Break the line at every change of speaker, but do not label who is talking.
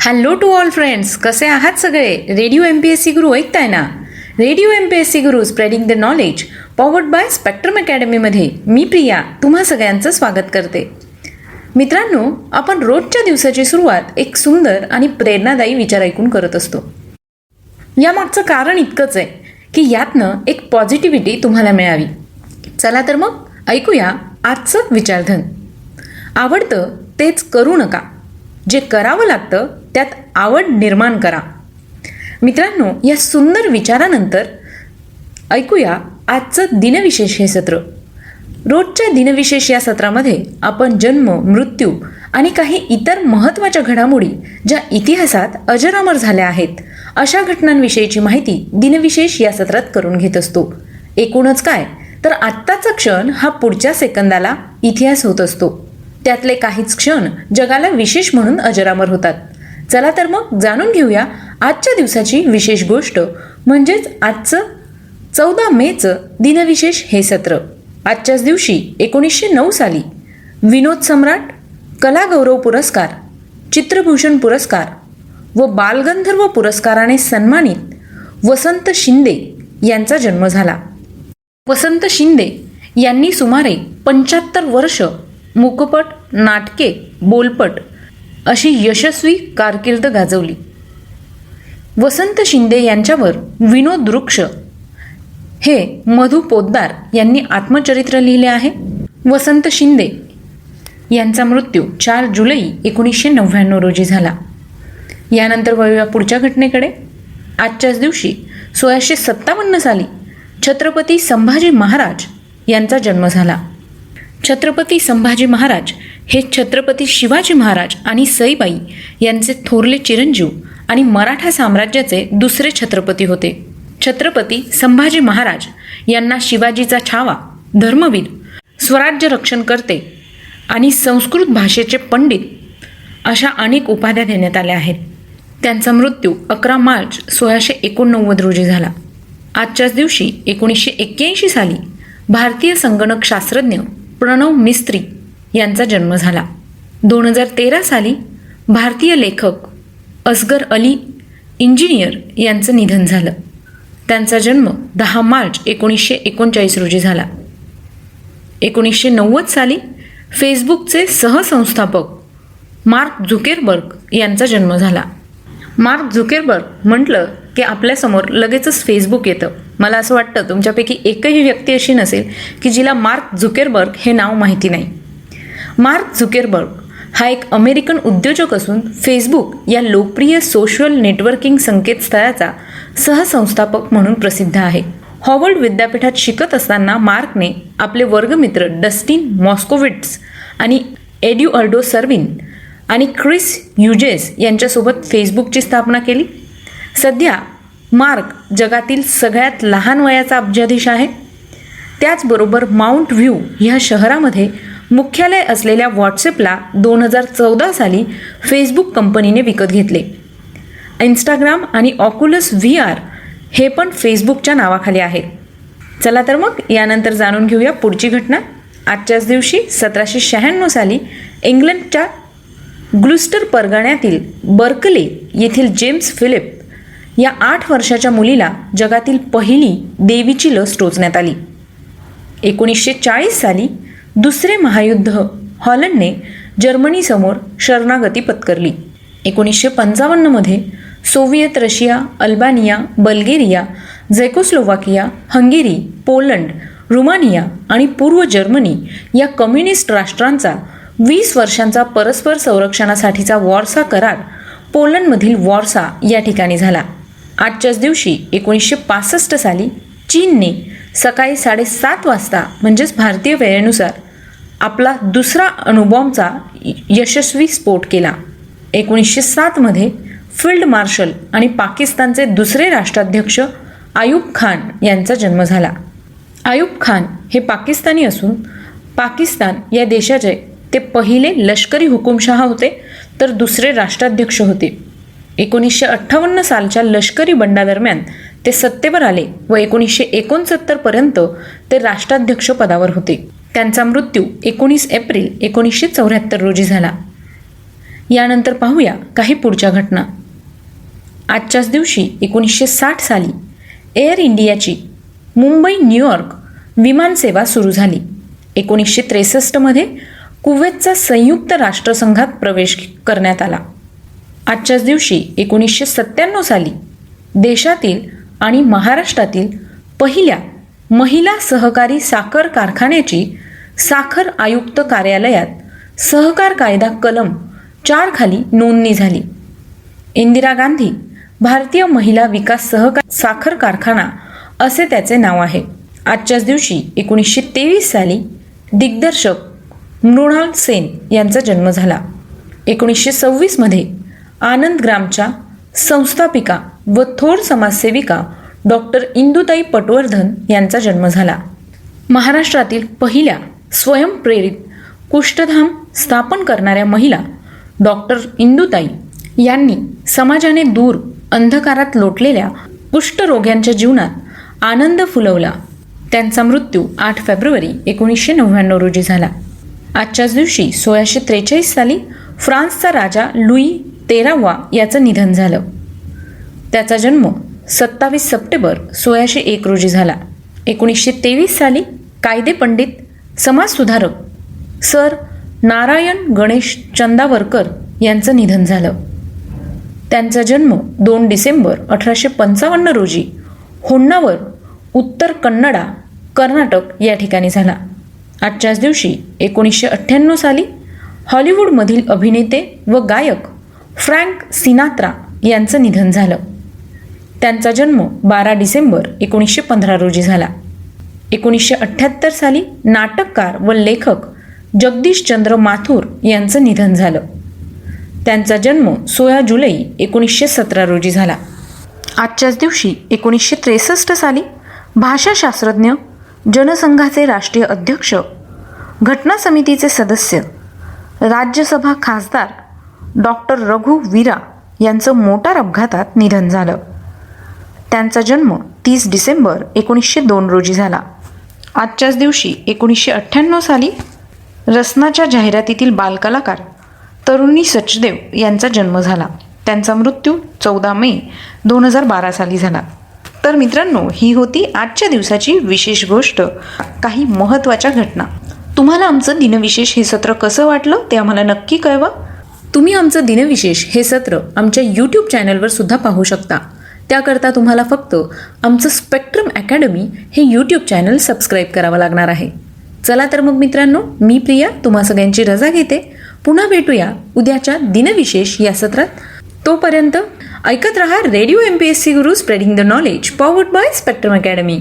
Hello to all friends कसे आहात सगळे? Radio M P S C Guru ऐकताय ना? Radio M P S C Guru spreading the knowledge powered by Spectrum अकॅडमीमध्ये मी प्रिया तुम्हा सगळ्यांचं स्वागत करते. मित्रांनो आपण रोजच्या दिवसाची सुरुवात एक सुंदर आणि प्रेरणादायी विचार ऐकून करत असतो. यामागचं कारण इतकंच आहे की यातनं एक पॉझिटिव्हिटी तुम्हाला मिळावी. चला तर मग ऐकूया आजचं विचारधन. आवडतं तेच करू नका. जे करावं लागतं त्यात आवड निर्माण करा. मित्रांनो या सुंदर विचारानंतर ऐकूया आजचं दिनविशेष हे सत्र. रोजच्या दिनविशेष या सत्रामध्ये आपण जन्म मृत्यू आणि काही इतर महत्त्वाच्या घडामोडी ज्या इतिहासात अजरामर झाल्या आहेत अशा घटनांविषयीची माहिती दिनविशेष या सत्रात करून घेत असतो. एकूणच काय? तर आत्ताचा क्षण हा पुढच्या सेकंदाला इतिहास होत असतो. त्यातले काहीच क्षण जगाला विशेष म्हणून अजरामर होतात. चला तर मग जाणून घेऊया आजच्या दिवसाची विशेष गोष्ट. म्हणजेच आजचं चौदा मेचं दिनविशेष हे सत्र. आजच्याच दिवशी एकोणीसशे नऊ साली विनोद सम्राट कलागौरव पुरस्कार चित्रभूषण पुरस्कार व बालगंधर्व पुरस्काराने सन्मानित वसंत शिंदे यांचा जन्म झाला. वसंत शिंदे यांनी सुमारे पंच्याहत्तर वर्ष मुकपट नाटके बोलपट अशी यशस्वी कारकीर्द गाजवली. वसंत शिंदे यांच्यावर विनोद वृक्ष हे मधु पोद्दार यांनी आत्मचरित्र लिहिले आहे. वसंत शिंदे यांचा मृत्यू चार जुलै एकोणीसशे नव्याण्णव रोजी झाला. यानंतर वळूया पुढच्या घटनेकडे. आजच्याच दिवशी सोळाशे सत्तावन्न साली छत्रपती संभाजी महाराज यांचा जन्म झाला. छत्रपती संभाजी महाराज हे छत्रपती शिवाजी महाराज आणि सईबाई यांचे थोरले चिरंजीव आणि मराठा साम्राज्याचे दुसरे छत्रपती होते. छत्रपती संभाजी महाराज यांना शिवाजीचा छावा धर्मवीर स्वराज्य रक्षण करते आणि संस्कृत भाषेचे पंडित अशा अनेक उपाध्या देण्यात आल्या आहेत. त्यांचा मृत्यू अकरा मार्च सोळाशे एकोणनव्वद रोजी झाला. आजच्याच दिवशी एकोणीसशे एक्क्याऐंशी साली भारतीय संगणक शास्त्रज्ञ प्रणव मिस्त्री यांचा जन्म झाला. दोन हजार तेरा साली भारतीय लेखक असगर अली इंजिनियर यांचं निधन झालं. त्यांचा जन्म दहा मार्च एकोणीसशे एकोणचाळीस रोजी झाला. एकोणीसशे नव्वद साली फेसबुकचे सहसंस्थापक मार्क झुकेरबर्ग यांचा जन्म झाला. मार्क झुकेरबर्ग म्हटलं की आपल्यासमोर लगेचच फेसबुक येतं. मला असं वाटतं तुमच्यापैकी एकही व्यक्ती अशी नसेल की जिला मार्क झुकेरबर्ग हे नाव माहिती नाही. मार्क झुकेरबर्ग हा एक अमेरिकन उद्योजक असून फेसबुक या लोकप्रिय सोशल नेटवर्किंग संकेतस्थळाचा सहसंस्थापक म्हणून प्रसिद्ध आहे. हॉवर्ड विद्यापीठात शिकत असताना मार्कने आपले वर्गमित्र डस्टिन मॉस्कोविट्स आणि एड्युअर्डो सर्विन आणि क्रिस युजेस यांच्यासोबत फेसबुकची स्थापना केली. सध्या मार्क जगातील सगळ्यात लहान वयाचा अब्जाधीश आहे. त्याचबरोबर माउंट व्ह्यू ह्या शहरामध्ये मुख्यालय असलेल्या व्हॉट्सअपला दोन हजार चौदा साली फेसबुक कंपनीने विकत घेतले. इंस्टाग्राम आणि ऑक्युलस व्ही आर हे पण फेसबुकच्या नावाखाली आहेत चला तर मग यानंतर जाणून घेऊया पुढची घटना. आजच्याच दिवशी सतराशे शहाण्णव साली इंग्लंडच्या ग्लुस्टर परगण्यातील बर्कले येथील जेम्स फिलिप या आठ वर्षाच्या मुलीला जगातील पहिली देवीची लस टोचण्यात आली. एकोणीसशे चाळीस साली दुसरे महायुद्ध. हॉलंडने जर्मनीसमोर शरणागती पत्करली. एकोणीसशे पंचावन्नमध्ये Soviet Russia Albania Bulgaria Czechoslovakia Hungary Poland Romania आणि पूर्व जर्मनी या कम्युनिस्ट राष्ट्रांचा वीस वर्षांचा परस्पर संरक्षणासाठीचा वॉर्सा करार पोलंडमधील वॉर्सा या ठिकाणी झाला. आजच्याच दिवशी एकोणीसशे पासष्ट साली चीनने सकाळी साडेसात वाजता म्हणजेच भारतीय वेळेनुसार आपला दुसरा अणुबॉम्बचा यशस्वी स्फोट केला. एकोणीसशे सातमध्ये फील्ड मार्शल आणि पाकिस्तानचे दुसरे राष्ट्राध्यक्ष आयूब खान यांचा जन्म झाला. आयूब खान हे पाकिस्तानी असून पाकिस्तान या देशाचे ते पहिले लष्करी हुकुमशहा होते तर दुसरे राष्ट्राध्यक्ष होते. एकोणीसशे अठ्ठावन्न सालच्या लष्करी बंडादरम्यान ते सत्तेवर आले व एकोणीसशे एकोणसत्तरपर्यंत ते राष्ट्राध्यक्ष पदावर होते. त्यांचा मृत्यू एकोणीस एप्रिल एकोणीसशे चौऱ्याहत्तर रोजी झाला. यानंतर पाहूया काही पुढच्या घटना. आजच्याच दिवशी एकोणीसशे साठ साली एअर इंडियाची मुंबई न्यूयॉर्क विमानसेवा सुरू झाली. एकोणीसशे त्रेसष्टमध्ये कुवेतचा संयुक्त राष्ट्रसंघात प्रवेश करण्यात आला. आजच्याच दिवशी एकोणीसशे सत्त्याण्णव साली देशातील आणि महाराष्ट्रातील पहिल्या महिला सहकारी साखर कारखान्याची साखर आयुक्त कार्यालयात सहकार कायदा कलम चार खाली नोंदणी झाली. इंदिरा गांधी भारतीय महिला विकास सहकार साखर कारखाना असे त्याचे नाव आहे. आजच्याच दिवशी एकोणीसशे तेवीस साली दिग्दर्शक मृणाल सेन यांचा जन्म झाला. एकोणीसशे सव्वीसमध्ये आनंद ग्रामच्या संस्थापिका व थोर समाजसेविका डॉक्टर इंदुताई पटवर्धन यांचा जन्म झाला. महाराष्ट्रातील पहिल्या स्वयंप्रेरित कुष्ठधाम स्थापन करणाऱ्या महिला डॉक्टर इंदुताई यांनी समाजाने दूर अंधकारात लोटलेल्या कुष्ठरोग्यांच्या जीवनात आनंद फुलवला. त्यांचा मृत्यू आठ फेब्रुवारी एकोणीसशे नव्याण्णव रोजी झाला. आजच्याच दिवशी सोळाशे त्रेचाळीस साली फ्रान्सचा राजा लुई तेरावा याचं निधन झालं. त्याचा जन्म सत्तावीस सप्टेंबर सोळाशे एक रोजी झाला. एकोणीसशे तेवीस साली कायदे पंडित समाजसुधारक सर नारायण गणेश चंदावरकर यांचं निधन झालं. त्यांचा जन्म दोन डिसेंबर अठराशे पंचावन्न रोजी होन्नावर उत्तर कन्नडा कर्नाटक या ठिकाणी झाला. आजच्याच दिवशी एकोणीसशे अठ्ठ्याण्णव साली हॉलिवूडमधील अभिनेते व गायक फ्रँक सिनात्रा यांचं निधन झालं. त्यांचा जन्म बारा डिसेंबर एकोणीसशे पंधरा रोजी झाला. एकोणीसशे अठ्ठ्याहत्तर साली नाटककार व लेखक जगदीशचंद्र माथुर यांचं निधन झालं. त्यांचा जन्म सोळा जुलै एकोणीसशे सतरा रोजी झाला. आजच्याच दिवशी एकोणीसशे त्रेसष्ट साली भाषाशास्त्रज्ञ जनसंघाचे राष्ट्रीय अध्यक्ष घटना समितीचे सदस्य राज्यसभा खासदार डॉक्टर रघु वीरा यांचं मोटार अपघातात निधन झालं. त्यांचा जन्म तीस डिसेंबर एकोणीसशे दोन रोजी झाला. आजच्याच दिवशी एकोणीसशे अठ्ठ्याण्णव साली रसनाच्या जाहिरातीतील बालकलाकार तरुणी सचदेव यांचा जन्म झाला. त्यांचा मृत्यू चौदा मे दोन हजार बारा साली झाला. तर मित्रांनो ही होती आजच्या दिवसाची विशेष गोष्ट काही महत्त्वाच्या घटना. तुम्हाला आमचं दिनविशेष हे सत्र कसं वाटलं ते आम्हाला नक्की कळवा. तुम्ही आमचं दिनविशेष हे सत्र आमच्या यूट्यूब चॅनलवर सुद्धा पाहू शकता. त्याकरता तुम्हाला फक्त आमचं स्पेक्ट्रम अकॅडमी हे यूट्यूब चॅनल सबस्क्राईब करावं लागणार आहे. चला तर मग मित्रांनो मी प्रिया तुम्हा सगळ्यांची रजा घेते. पुन्हा भेटूया उद्याच्या दिनविशेष या सत्रात. तोपर्यंत ऐकत रहा radio M P S C Guru spreading the knowledge powered by spectrum academy